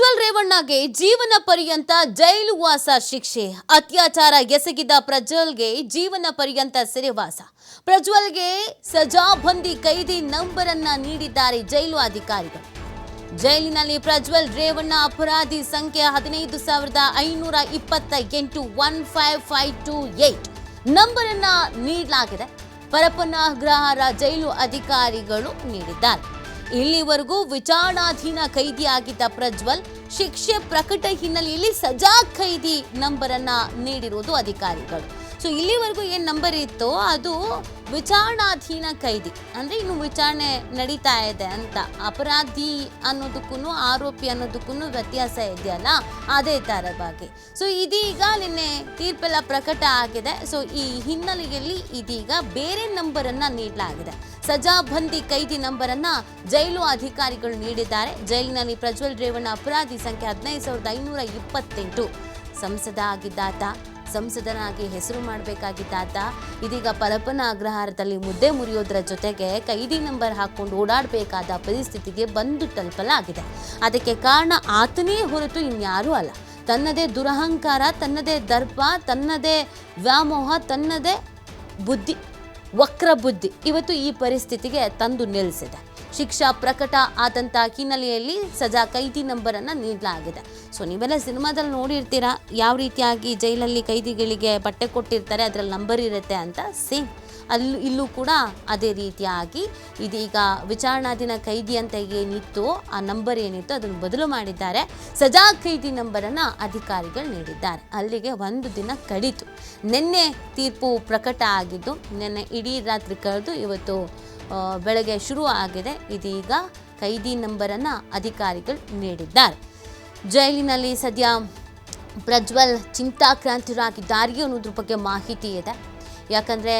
ಪ್ರಜ್ವಲ್ ರೇವಣ್ಣಗೆ ಜೀವನ ಪರ್ಯಂತ ಜೈಲು ವಾಸ ಶಿಕ್ಷೆ. ಅತ್ಯಾಚಾರ ಎಸಗಿದ ಪ್ರಜ್ವಲ್ಗೆ ಜೀವನ ಪರ್ಯಂತ ಸೆರೆವಾಸ ಪ್ರಜ್ವಲ್ಗೆ ಸಜಾಬಂದಿ ಕೈದಿ ನಂಬರ್ ನೀಡಿದ್ದಾರೆ ಜೈಲು ಅಧಿಕಾರಿಗಳು. ಜೈಲಿನಲ್ಲಿ ಪ್ರಜ್ವಲ್ ರೇವಣ್ಣ ಅಪರಾಧಿ ಸಂಖ್ಯೆ ಹದಿನೈದು ಸಾವಿರದ ಐನೂರ ಇಪ್ಪತ್ತ ಎಂಟು one five five two eight number ಅನ್ನ ನೀಡಲಾಗಿದೆ ಪರಪನಾಗ್ರಹಾರ ಜೈಲು ಅಧಿಕಾರಿಗಳು ನೀಡಿದ್ದಾರೆ. ಇಲ್ಲಿವರೆಗೂ ವಿಚಾರಣಾಧೀನ ಖೈದಿಯಾಗಿದ್ದ ಪ್ರಜ್ವಲ್ ಶಿಕ್ಷೆ ಪ್ರಕಟ ಹಿನ್ನೆಲೆಯಲ್ಲಿ ಸಜಾ ಖೈದಿ ನಂಬರ್ ಅನ್ನ ನೀಡಿರುವುದು ಅಧಿಕಾರಿಗಳು. ಸೊ ಇಲ್ಲಿವರೆಗೂ ಏನು ನಂಬರ್ ಇತ್ತು ಅದು ವಿಚಾರಣಾಧೀನ ಖೈದಿ ಅಂದ್ರೆ ಇನ್ನು ವಿಚಾರಣೆ ನಡೀತಾ ಇದೆ ಅಂತ. ಅಪರಾಧಿ ಅನ್ನೋದಕ್ಕೂ ಆರೋಪಿ ಅನ್ನೋದಕ್ಕೂ ವ್ಯತ್ಯಾಸ ಇದೆಯಲ್ಲ ಅದೇ ತರವಾಗಿ ಸೊ ಇದೀಗ ನಿನ್ನೆ ತೀರ್ಪೆಲ್ಲ ಪ್ರಕಟ ಆಗಿದೆ. ಸೊ ಈ ಹಿನ್ನೆಲೆಯಲ್ಲಿ ಇದೀಗ ಬೇರೆ ನಂಬರನ್ನು ನೀಡಲಾಗಿದೆ. ಸಜಾಬಂದಿ ಕೈದಿ ನಂಬರನ್ನು ಜೈಲು ಅಧಿಕಾರಿಗಳು ನೀಡಿದ್ದಾರೆ. ಜೈಲಿನಲ್ಲಿ ಪ್ರಜ್ವಲ್ ರೇವಣ್ಣ ಅಪರಾಧಿ ಸಂಖ್ಯೆ ಹದಿನೈದು ಸಾವಿರದ ಐನೂರ ಇಪ್ಪತ್ತೆಂಟು. ಸಂಸದ ಆಗಿದ್ದಾತ, ಸಂಸದನಾಗಿ ಹೆಸರು ಮಾಡಬೇಕಾಗಿದ್ದಾತ. ಇದೀಗ ಪರಪನ ಅಗ್ರಹಾರದಲ್ಲಿ ಮುದ್ದೆ ಮುರಿಯೋದ್ರ ಜೊತೆಗೆ ಕೈದಿ ನಂಬರ್ ಹಾಕೊಂಡು ಓಡಾಡಬೇಕಾದ ಪರಿಸ್ಥಿತಿಗೆ ಬಂದು ತಲುಪಲಾಗಿದೆ. ಅದಕ್ಕೆ ಕಾರಣ ಆತನೇ ಹೊರತು ಇನ್ಯಾರೂ ಅಲ್ಲ. ತನ್ನದೇ ದುರಹಂಕಾರ, ತನ್ನದೇ ದರ್ಪ, ತನ್ನದೇ ವ್ಯಾಮೋಹ, ತನ್ನದೇ ಬುದ್ಧಿ. ವಕ್ರ ಬುದ್ಧಿ ಇವತ್ತು ಈ ಪರಿಸ್ಥಿತಿಗೆ ತಂದು ನಿಲ್ಲಿಸಿದೆ. ಶಿಕ್ಷಾ ಪ್ರಕಟ ಆದಂಥ ಹಿನ್ನೆಲೆಯಲ್ಲಿ ಸಜಾ ಕೈದಿ ನಂಬರನ್ನು ನೀಡಲಾಗಿದೆ. ಸೊ ನೀವೆಲ್ಲ ಸಿನಿಮಾದಲ್ಲಿ ನೋಡಿರ್ತೀರಾ? ಯಾವ ರೀತಿಯಾಗಿ ಜೈಲಲ್ಲಿ ಕೈದಿಗಳಿಗೆ ಬಟ್ಟೆ ಕೊಟ್ಟಿರ್ತಾರೆ, ಅದರಲ್ಲಿ ನಂಬರ್ ಇರುತ್ತೆ ಅಂತ ಸೇಮ್ ಅಲ್ಲೂ ಇಲ್ಲೂ ಕೂಡ ಅದೇ ರೀತಿಯಾಗಿ ಇದೀಗ ವಿಚಾರಣಾಧೀನ ಖೈದಿ ಅಂತ ಏನಿತ್ತು ಆ ನಂಬರ್ ಏನಿತ್ತು ಅದನ್ನು ಬದಲು ಮಾಡಿದ್ದಾರೆ. ಸಜಾ ಖೈದಿ ನಂಬರನ್ನು ಅಧಿಕಾರಿಗಳು ನೀಡಿದ್ದಾರೆ. ಅಲ್ಲಿಗೆ ಒಂದು ದಿನ ಕಡಿತು ನಿನ್ನೆ ತೀರ್ಪು ಪ್ರಕಟ ಆಗಿದ್ದು, ನಿನ್ನೆ ಇಡೀ ರಾತ್ರಿ ಕಳೆದು ಇವತ್ತು ಬೆಳಗ್ಗೆ ಶುರು ಆಗಿದೆ. ಇದೀಗ ಖೈದಿ ನಂಬರನ್ನು ಅಧಿಕಾರಿಗಳು ನೀಡಿದ್ದಾರೆ. ಜೈಲಿನಲ್ಲಿ ಸದ್ಯ ಪ್ರಜ್ವಲ್ ಚಿಂತಾಕ್ರಾಂತರಾಗಿದ್ದಾರೆ ಅನ್ನೋದ್ರ ಬಗ್ಗೆ ಮಾಹಿತಿ ಇದೆ. ಯಾಕಂದರೆ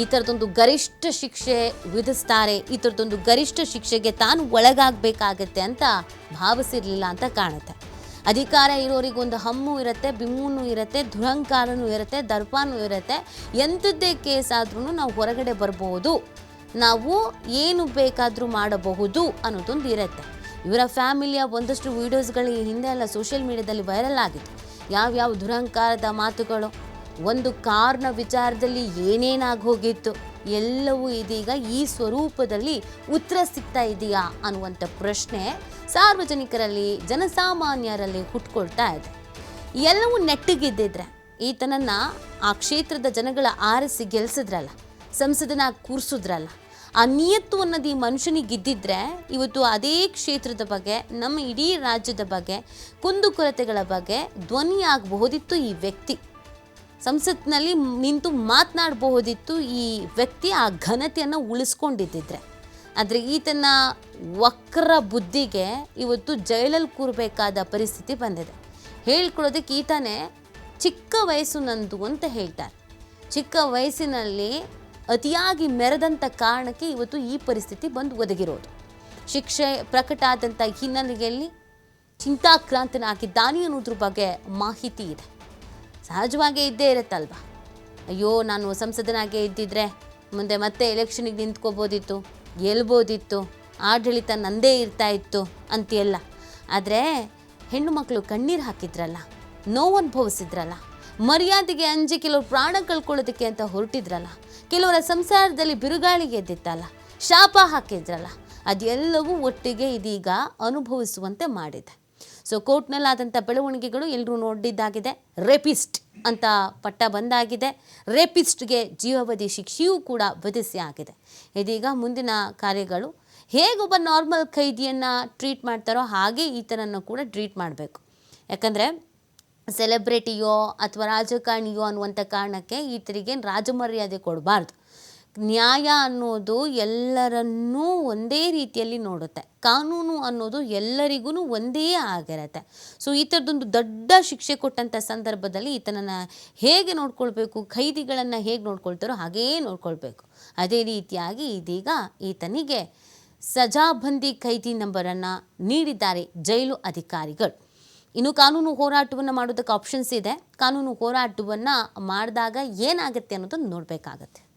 ಈ ಥರದೊಂದು ಗರಿಷ್ಠ ಶಿಕ್ಷೆ ವಿಧಿಸ್ತಾರೆ, ಈ ಥರದೊಂದು ಗರಿಷ್ಠ ಶಿಕ್ಷೆಗೆ ತಾನು ಒಳಗಾಗಬೇಕಾಗತ್ತೆ ಅಂತ ಭಾವಿಸಿರಲಿಲ್ಲ ಅಂತ ಕಾಣುತ್ತೆ. ಅಧಿಕಾರ ಇರೋರಿಗೊಂದು ಹಮ್ಮು ಇರುತ್ತೆ, ಬಿಮ್ಮುನೂ ಇರುತ್ತೆ ದುರಹಂಕಾರನೂ ಇರುತ್ತೆ, ದರ್ಪನೂ ಇರುತ್ತೆ, ಎಂಥದ್ದೇ ಕೇಸ್ ಆದ್ರೂ ನಾವು ಹೊರಗಡೆ ಬರ್ಬೋದು, ನಾವು ಏನು ಬೇಕಾದರೂ ಮಾಡಬಹುದು ಅನ್ನೋದೊಂದು ಇರುತ್ತೆ. ಇವರ ಫ್ಯಾಮಿಲಿಯ ಒಂದಷ್ಟು ವೀಡಿಯೋಸ್ಗಳು ಈ ಹಿಂದೆ ಎಲ್ಲ ಸೋಷಿಯಲ್ ಮೀಡಿಯಾದಲ್ಲಿ ವೈರಲ್ ಆಗಿತ್ತು. ಯಾವ್ಯಾವ ದುರಂಕಾರದ ಮಾತುಗಳು ಒಂದು ಕಾರ್ನ ವಿಚಾರದಲ್ಲಿ ಏನೇನಾಗಿ ಹೋಗಿತ್ತು ಎಲ್ಲವೂ ಇದೀಗ ಈ ಸ್ವರೂಪದಲ್ಲಿ ಉತ್ತರ ಸಿಗ್ತಾ ಇದೆಯಾ ಅನ್ನುವಂಥ ಪ್ರಶ್ನೆ ಸಾರ್ವಜನಿಕರಲ್ಲಿ, ಜನಸಾಮಾನ್ಯರಲ್ಲಿ ಹುಟ್ಕೊಳ್ತಾ ಇದೆ. ಎಲ್ಲವೂ ನೆಟ್ಟಗಿದ್ದಿದ್ರೆ, ಈತನನ್ನು ಆ ಕ್ಷೇತ್ರದ ಜನಗಳ ಆರಿಸಿ ಗೆಲ್ಸಿದ್ರಲ್ಲ, ಸಂಸದನ ಕೂರಿಸಿದ್ರಲ್ಲ, ಆ ನಿಯತ್ತು ಅನ್ನೋದು ಈ ಮನುಷ್ಯನಿಗಿದ್ದಿದ್ರೆ ಇವತ್ತು ಅದೇ ಕ್ಷೇತ್ರದ ಬಗ್ಗೆ, ನಮ್ಮ ಇಡೀ ರಾಜ್ಯದ ಬಗ್ಗೆ ಕುಂದುಕೊರತೆಗಳ ಬಗ್ಗೆ ಧ್ವನಿ ಆಗಬಹುದಿತ್ತು ಈ ವ್ಯಕ್ತಿ. ಸಂಸತ್ನಲ್ಲಿ ನಿಂತು ಮಾತನಾಡಬಹುದಿತ್ತು ಈ ವ್ಯಕ್ತಿ ಆ ಘನತೆಯನ್ನು ಉಳಿಸ್ಕೊಂಡಿದ್ದಿದ್ರೆ. ಆದರೆ ಈತನ ವಕ್ರ ಬುದ್ಧಿಗೆ ಇವತ್ತು ಜೈಲಲ್ಲಿ ಕೂರಬೇಕಾದ ಪರಿಸ್ಥಿತಿ ಬಂದಿದೆ. ಹೇಳ್ಕೊಳ್ಳೋದಕ್ಕೆ ಈತನೇ ಚಿಕ್ಕ ವಯಸ್ಸು ನಂದು ಅಂತ ಹೇಳ್ತಾರೆ. ಚಿಕ್ಕ ವಯಸ್ಸಿನಲ್ಲಿ ಅತಿಯಾಗಿ ಮೆರೆದಂಥ ಕಾರಣಕ್ಕೆ ಇವತ್ತು ಈ ಪರಿಸ್ಥಿತಿ ಬಂದು ಒದಗಿರೋದು. ಶಿಕ್ಷೆ ಪ್ರಕಟ ಆದಂಥ ಹಿನ್ನೆಲೆಯಲ್ಲಿ ಚಿಂತಾಕ್ರಾಂತನಾಗಿದ್ದಾನೆ ಅನ್ನೋದ್ರ ಬಗ್ಗೆ ಮಾಹಿತಿ ಇದೆ. ಸಹಜವಾಗೇ ಇದ್ದೇ ಇರುತ್ತಲ್ವ? ಅಯ್ಯೋ, ನಾನು ಸಂಸದನಾಗೇ ಇದ್ದಿದ್ರೆ ಮುಂದೆ ಮತ್ತೆ ಎಲೆಕ್ಷನಿಗೆ ನಿಂತ್ಕೋಬೋದಿತ್ತು, ಗೆಲ್ಬೋದಿತ್ತು, ಆಡಳಿತ ನಂದೇ ಇರ್ತಾ ಇತ್ತು ಅಂತೆಲ್ಲ ಆದರೆ ಹೆಣ್ಣು ಮಕ್ಕಳು ಕಣ್ಣೀರು ಹಾಕಿದ್ರಲ್ಲ ನೋವು ಅನುಭವಿಸಿದ್ರಲ್ಲ ಮರ್ಯಾದೆಗೆ ಅಂಜಿ ಕೆಲವರು ಪ್ರಾಣ ಕಳ್ಕೊಳ್ಳೋದಕ್ಕೆ ಅಂತ ಹೊರಟಿದ್ರಲ್ಲ, ಕೆಲವರ ಸಂಸಾರದಲ್ಲಿ ಬಿರುಗಾಳಿಗೆ ಎದ್ದಿತ್ತಲ್ಲ, ಶಾಪ ಹಾಕಿದ್ರಲ್ಲ, ಅದೆಲ್ಲವೂ ಒಟ್ಟಿಗೆ ಇದೀಗ ಅನುಭವಿಸುವಂತೆ ಮಾಡಿದೆ. ಸೊ ಕೋರ್ಟ್ನಲ್ಲಾದಂಥ ಬೆಳವಣಿಗೆಗಳು ಎಲ್ಲರೂ ನೋಡಿದ್ದಾಗಿದೆ. ರೇಪಿಸ್ಟ್ ಅಂತ ಪಟ್ಟ ಬಂದಾಗಿದೆ. ರೇಪಿಸ್ಟ್ಗೆ ಜೀವಾವಧಿ ಶಿಕ್ಷೆಯೂ ಕೂಡ ವಿಧಿಸಿ ಆಗಿದೆ. ಇದೀಗ ಮುಂದಿನ ಕಾರ್ಯಗಳು ಹೇಗೊಬ್ಬ ನಾರ್ಮಲ್ ಖೈದಿಯನ್ನು ಟ್ರೀಟ್ ಮಾಡ್ತಾರೋ ಹಾಗೆ ಈತನನ್ನು ಕೂಡ ಟ್ರೀಟ್ ಮಾಡಬೇಕು. ಯಾಕಂದರೆ ಸೆಲೆಬ್ರಿಟಿಯೋ ಅಥವಾ ರಾಜಕಾರಣಿಯೋ ಅನ್ನುವಂಥ ಕಾರಣಕ್ಕೆ ಈತರಿಗೆ ರಾಜಮರ್ಯಾದೆ ಕೊಡಬಾರ್ದು. ನ್ಯಾಯ ಅನ್ನೋದು ಎಲ್ಲರನ್ನೂ ಒಂದೇ ರೀತಿಯಲ್ಲಿ ನೋಡುತ್ತೆ. ಕಾನೂನು ಅನ್ನೋದು ಎಲ್ಲರಿಗೂ ಒಂದೇ ಆಗಿರತ್ತೆ. ಸೊ ಈ ಥರದ್ದೊಂದು ದೊಡ್ಡ ಶಿಕ್ಷೆ ಕೊಟ್ಟಂಥ ಸಂದರ್ಭದಲ್ಲಿ ಈತನನ್ನು ಹೇಗೆ ನೋಡ್ಕೊಳ್ಬೇಕು, ಖೈದಿಗಳನ್ನು ಹೇಗೆ ನೋಡ್ಕೊಳ್ತಾರೋ ಹಾಗೇ ನೋಡ್ಕೊಳ್ಬೇಕು. ಅದೇ ರೀತಿಯಾಗಿ ಇದೀಗ ಈತನಿಗೆ ಸಜಾಬಂದಿ ಖೈದಿ ನಂಬರನ್ನು ನೀಡಿದ್ದಾರೆ ಜೈಲು ಅಧಿಕಾರಿಗಳು. ಇನ್ನು ಕಾನೂನು ಹೋರಾಟವನ್ನು ಮಾಡೋದಕ್ಕೆ ಆಪ್ಷನ್ಸ್ ಇದೆ. ಕಾನೂನು ಹೋರಾಟವನ್ನು ಮಾಡಿದಾಗ ಏನಾಗುತ್ತೆ ಅನ್ನೋದನ್ನು ನೋಡಬೇಕಾಗತ್ತೆ.